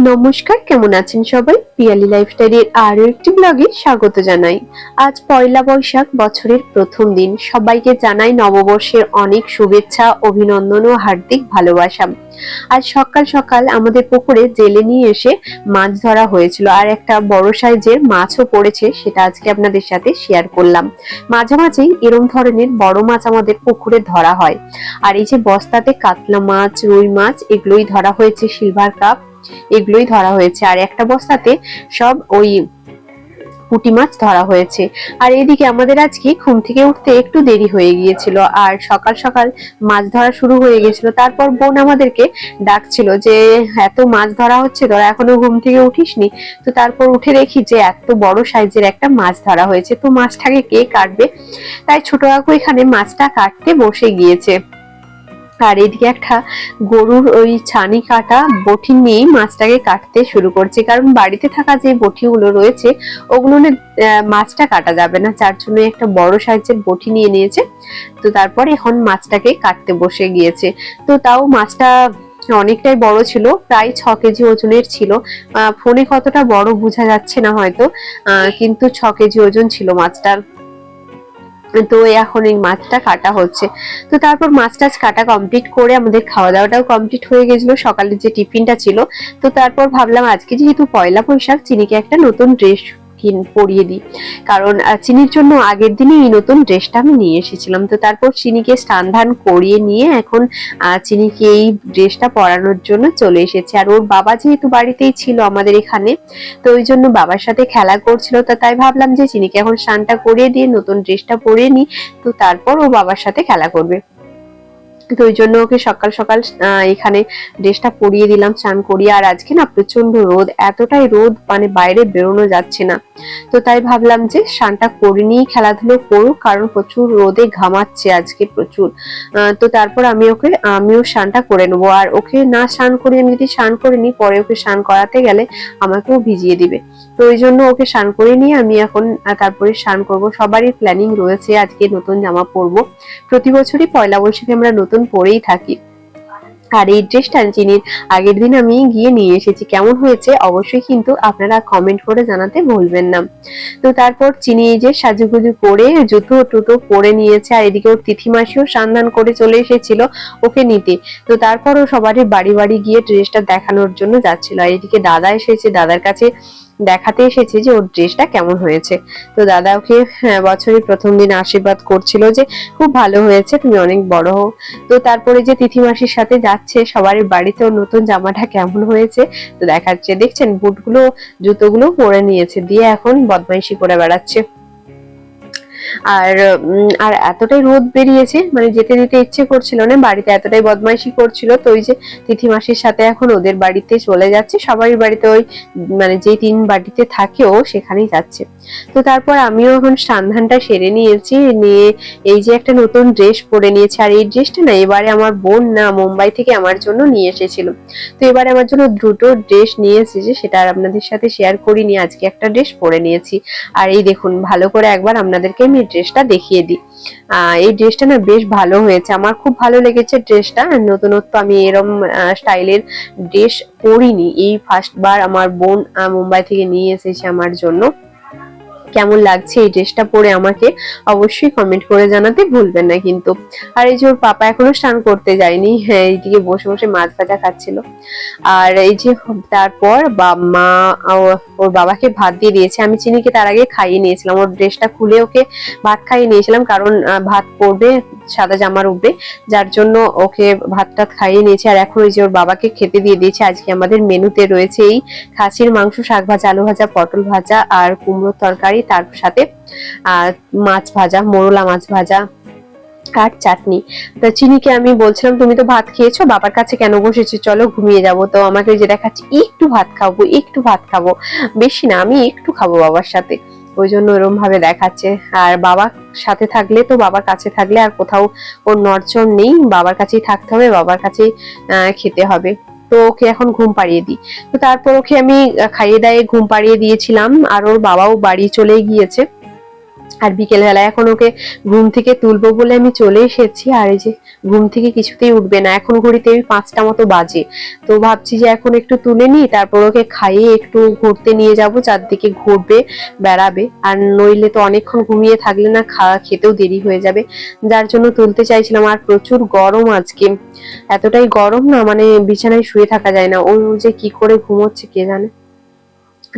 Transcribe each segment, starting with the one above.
নমস্কার, কেমন আছেন সবাই? পিয়ালি লাইফস্টাইলের আরও একটি ব্লগে স্বাগত জানাই। আজ পয়লা বৈশাখ, বছরের প্রথম দিন। সবাইকে জানাই নববর্ষের অনেক শুভেচ্ছা, অভিনন্দন ও হার্দিক ভালোবাসা। আজ সকাল সকাল আমাদের পুকুরে জেলে নিয়ে এসে মাছ ধরা হয়েছিল। আর একটা বড় সাইজের মাছও পড়েছে, সেটা আজকে আপনাদের সাথে শেয়ার করলাম। মাঝে মাঝেই এরম ধরনের বড় মাছ আমাদের পুকুরে ধরা হয়। আর এই যে বস্তাতে কাতলা মাছ, রুই মাছ, এগুলোই ধরা হয়েছে সিলভার কাপ এগুলোই ধরা হয়েছে। আর একটা বস্তাতে সব ওই পুঁটি মাছ ধরা হয়েছে। আর এদিকে আমাদের আজকে ঘুম থেকে উঠতে একটু দেরি হয়ে গিয়েছিল। আর সকাল সকাল মাছ ধরা শুরু হয়ে গেছিল তারপর বোন আমাদেরকে ডাকছিল যে, এত মাছ ধরা হচ্ছে, তোরা এখনও ঘুম থেকে উঠিসনি? তো তারপর উঠে দেখি যে, এত বড় সাইজের একটা মাছ ধরা হয়েছে। তো মাছটাকে কে কাটবে? তাই ছোট কাকু এখানে মাছটা কাটতে বসে গিয়েছে। আর এদিকে একটা গরুর ওই ছানি কাটা বটি নিয়ে মাছটাকে কাটতে শুরু করছে। কারণ বাড়িতে থাকা যে বটিগুলো রয়েছে, ওগুলো মাছটা কাটা যাবে না। যার জন্য একটা বড় সাইজের বটি নিয়ে নিয়েছে। তো তারপর এখন মাছটাকে কাটতে বসে গিয়েছে। তো তাও মাছটা অনেকটাই বড় ছিল, প্রায় ছ কেজি ওজনের ছিল। ফোনে কতটা বড় বোঝা যাচ্ছে না হয়তো কিন্তু ছ কেজি ওজন ছিল মাছটার। তো এখন এই মাছটা কাটা হচ্ছে। তো তারপর মাছ টাছ কাটা কমপ্লিট করে আমাদের খাওয়া দাওয়াটাও কমপ্লিট হয়ে গেছিল। সকালের যে টিফিনটা ছিল, তো তারপর ভাবলাম আজকে যেহেতু পয়লা বৈশাখ, চিনিকে একটা নতুন ড্রেস কিন পরিয়ে দিই। কারণ চিনির জন্য আগের দিনে এই নতুন ড্রেসটা আমি নিয়ে এসেছিলাম। তো তারপর চিনিকে স্নান ধান করিয়ে নিয়ে এখন চিনিকে এই ড্রেসটা পরানোর জন্য চলে এসেছে। আর ওর বাবা যেহেতু বাড়িতেই ছিল আমাদের এখানে, তো ওই জন্য বাবার সাথে খেলা করছিল, তো তাই ভাবলাম যে চিনিকে এখন স্নানটা করিয়ে দিয়ে নতুন ড্রেসটা পরিয়ে নিই। তো তারপর ও বাবার সাথে খেলা করবে। তো ওই জন্য ওকে সকাল সকাল এখানে ড্রেসটা পরিয়ে দিলাম, স্নান করিয়ে। আর আজকে না প্রচণ্ড রোদ, এতটাই রোদ মানে বাইরে বেরোনো যাচ্ছে না। তো তাই ভাবলাম যে স্নানটা করে নিয়ে খেলাধুলো করুক, কারণ প্রচুর রোদে ঘামাচ্ছে আজকে প্রচুর। তো তারপর আমি ওকে, আমিও স্নানটা করে নেব। আর ওকে না স্নান করি আমি যদি স্নান করে নিই, পরে ওকে স্নান করাতে গেলে আমাকেও ভিজিয়ে দিবে। তো ওই জন্য ওকে স্নান করে নিয়ে আমি এখন তারপরে স্নান করব। সবারই প্ল্যানিং রয়েছে, আজকে নতুন জামা পরবো। প্রতি বছরই পয়লা বৈশাখে আমরা নতুন পরেই থাকি। আর এই ড্রেসটা চিনির আগের দিন আমি গিয়ে নিয়ে এসেছি। কেমন হয়েছে অবশ্যই কিন্তু আপনারা কমেন্ট করে জানাতে ভুলবেন না। তো তারপর চিনি এই যে সাজুগুজু করে জুতো টুতো পরে নিয়েছে আর এদিকে ওর তিথি মাসিও সন্ধান করে চলে এসেছিল ওকে নিতে। তো তারপর ও সবারই বাড়ি বাড়ি গিয়ে ড্রেসটা দেখানোর জন্য যাচ্ছিল। আর এদিকে দাদা এসেছে, দাদার কাছে দেখাতে এসেছি যে ওর ড্রেসটা কেমন হয়েছে। তো দাদা ওকে বছরে বছরের প্রথম দিন আশীর্বাদ করছিল যে খুব ভালো হয়েছে, তুমি অনেক বড় হও। তো তারপরে যে তিথি মাসির সাথে যাচ্ছে, সবার বাড়িতেও নতুন জামাটা কেমন হয়েছে, তো দেখাচ্ছে। দেখছেন, বুটগুলো, জুতোগুলো পরে নিয়েছে, দিয়ে এখন বদমাইশি করে বেড়াচ্ছে। আর আর এতটাই রোদ বেরিয়েছে মানে যেতে দিতে ইচ্ছে করছিল না, বাড়িতে এতটাই বদমাইশি করছিল, তো ওই যে তিথি মাসির সাথে এখন ওদের বাড়িতে চলে যাচ্ছে, সবারই বাড়িতে ওই মানে যেই তিন বাড়িতে থাকে ও সেখানেই যাচ্ছে। তো তারপর আমিও এখন সন্ধানটা সেরে নিয়েছি, নিয়ে এই যে একটা নতুন ড্রেস পরে নিয়েছি, আর এই ড্রেসটা না এবারে আমার বোন না মুম্বাই থেকে আমার জন্য নিয়ে এসেছিল। তো এবারে আমার জন্য দুটো ড্রেস নিয়ে এসেছে, সেটা আর আপনাদের সাথে শেয়ার করিনি, আজকে একটা ড্রেস পরে নিয়েছি। আর এই দেখুন, ভালো করে একবার আপনাদেরকে আমি ড্রেসটা দেখিয়ে দিই। এই ড্রেসটা না বেশ ভালো হয়েছে। আমার খুব ভালো লেগেছে ড্রেসটা নতুনত্ব আমি এরম স্টাইলের ড্রেস পরিনি। এই ফার্স্টবার আমার বোন মুম্বাই থেকে নিয়ে এসেছে আমার জন্য। কেমন লাগছে এই ড্রেসটা পরে আমাকে অবশ্যই কমেন্ট করে জানাতে ভুলবেন না কিন্তু। আর এই যে ওর পাপা এখনও স্নান করতে যায়নি হ্যাঁ এইদিকে বসে বসে মাছ ভাজা খাচ্ছিল। আর এই যে তারপর মা ওর বাবাকে ভাত দিয়ে দিয়েছে। আমি চিনিকে তার আগে খাইয়ে নিয়েছিলাম। ওর ড্রেসটা খুলে ওকে ভাত খাইয়ে নিয়েছিলাম কারণ ভাত পড়বে সাদা জামার উঠবে যার জন্য ওকে ভাত টাত খাইয়ে নিয়েছে। আর এখন ওই যে ওর বাবাকে খেতে দিয়ে দিয়েছে, আজকে আমাদের মেনুতে রয়েছে এই খাসির মাংস, শাক ভাজা, আলু ভাজা, পটল ভাজা আর কুমড়োর তরকারি, তার সাথে মাছ ভাজা, মোরলা মাছ ভাজা আর চাটনি। তো চিনিকে আমি বলছিলাম, তুমি তো ভাত খেয়েছো, বাবার কাছে কেন বসেছো? চলো ঘুমিয়ে যাব। তো আমাকে যে দেখাচ্ছি, একটু ভাত খাব, একটু ভাত খাব। বেশি না, আমি একটু খাব বাবার সাথে। ওই জন্য ওরম ভাবে দেখাচ্ছে। আর বাবা সাথে থাকলে তো, বাবার কাছে থাকলে আর কোথাও ওর নড়চড় নেই। বাবার কাছেই থাকতে হবে, বাবার কাছেই খেতে হবে। তো ওকে এখন ঘুম পাড়িয়ে দিই। তো তারপর ওকে আমি খাইয়ে দাইয়ে ঘুম পাড়িয়ে দিয়েছিলাম। আর ওর বাবাও বাড়ি চলে গিয়েছে। আর বিকেলবেলা এখন ওকে ঘুম থেকে তুলবো বলে আমি চলে এসেছি। আর এই যে ঘুম থেকে কিছুতেই উঠবে না। এখন ঘড়িতে ওই পাঁচটা মতো বাজে। তো ভাবছি যে এখন একটু তুলে নিই, তারপর ওকে খাইয়ে একটু ঘুরতে নিয়ে যাব। চারদিকে ঘুরবে, বেড়াবে। আর নইলে তো অনেকক্ষণ ঘুমিয়ে থাকলে না খাওয়া খেতেও দেরি হয়ে যাবে। যার জন্য তুলতে চাইছিলাম, আর প্রচুর গরম আজকে। এতটাই গরম না মানে বিছানায় শুয়ে থাকা যায় না। ও যে কি করে ঘুমোচ্ছে কে জানে।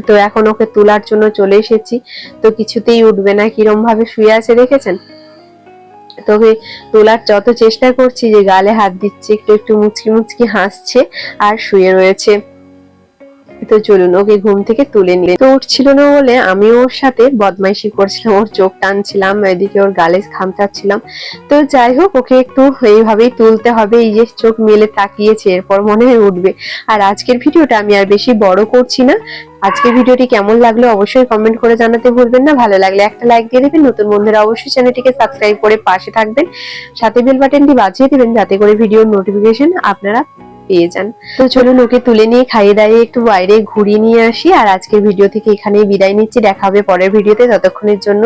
তো এখন ওকে তোলার জন্য চলে এসেছি। তো কিছুতেই উঠবে না কিরম ভাবে শুয়ে আছে দেখেছেন? তবে তোলার যত চেষ্টা করছি যে গালে হাত দিচ্ছে, একটু একটু মুচকি মুচকি হাসছে আর শুয়ে রয়েছে। তো চলুন, ওকে ঘুম থেকে তুলে নিলে তো উঠছিল না বলে আমি ওর সাথে বদমাইশি করছিলাম, ওর চোখ টানছিলাম, এদিকে ওর গালে খামচাচ্ছিলাম তো যাই হোক, ওকে একটু এইভাবেই তুলতে হবে, এই যে চোখ মেলে তাকিয়েছে, এরপর মনে হয় উঠবে। আর আজকের ভিডিওটা আমি আর বেশি বড় করছি না। আজকের ভিডিওটি কেমন লাগল অবশ্যই কমেন্ট করে জানাতে ভুলবেন না। ভালো লাগলে একটা লাইক দিয়ে দেবেন, নতুন বন্ধুরা অবশ্যই চ্যানেলটিকে সাবস্ক্রাইব করে পাশে থাকবেন। সাথে বেল বাটনটি বাজিয়ে দেবেন, যাতে করে ভিডিওর নোটিফিকেশন আপনারা পেয়ে যান। তো চলুন ওকে তুলে নিয়ে খাইয়ে দাঁড়িয়ে একটু বাইরে ঘুরিয়ে নিয়ে আসি, আর আজকের ভিডিও থেকে এখানেই বিদায় নিচ্ছি। দেখা হবে পরের ভিডিওতে। ততক্ষণের জন্য